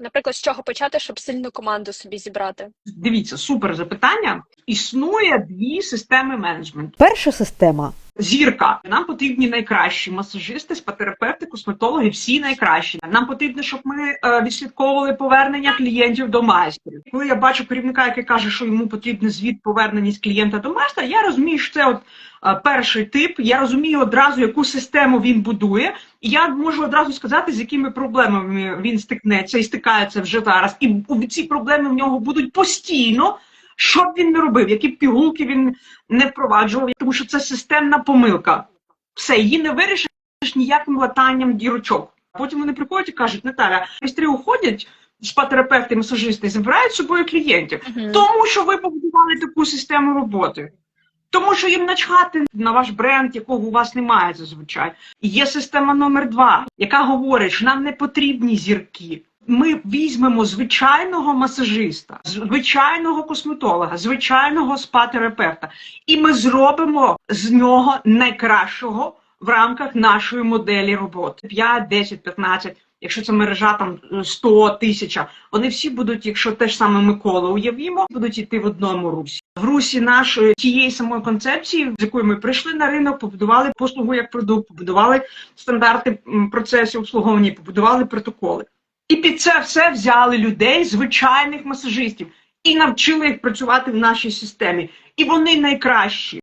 Наприклад, з чого почати, щоб сильну команду собі зібрати? Дивіться, супер запитання. Існує дві системи менеджменту. Перша система Зірка. Нам потрібні найкращі масажисти, спатерапевти, косметологи, всі найкращі. Нам потрібно, щоб ми е, відслідковували повернення клієнтів до майстрів. Коли я бачу керівника, який каже, що йому потрібен звіт повернення з клієнта до майстра, я розумію, що це от е, перший тип. Я розумію одразу, яку систему він будує, і я можу одразу сказати, з якими проблемами він стикнеться і стикається вже зараз. І ці проблеми в нього будуть постійно. Що б він не робив, які б пігулки він не впроваджував, тому що це системна помилка. Все, її не вирішиш ніяким латанням дірочок. Потім вони приходять і кажуть, Наталя, майстри уходять, спа-терапевти, масажисти, забирають з собою клієнтів, Мгм. тому що ви побудували таку систему роботи. Тому що їм начхати на ваш бренд, якого у вас немає зазвичай. Є система номер два, яка говорить, що нам не потрібні зірки. Ми візьмемо звичайного масажиста, звичайного косметолога, звичайного спа-терапевта, і ми зробимо з нього найкращого в рамках нашої моделі роботи. 5, 10, 15, якщо це мережа там 100, тисяча, вони всі будуть, якщо те ж саме Микола уявімо, будуть йти в одному русі. В русі нашої тієї самої концепції, з якою ми прийшли на ринок, побудували послугу як продукт, побудували стандарти процесів обслуговування, побудували протоколи. І під це все взяли людей, звичайних масажистів, і навчили їх працювати в нашій системі. І вони найкращі.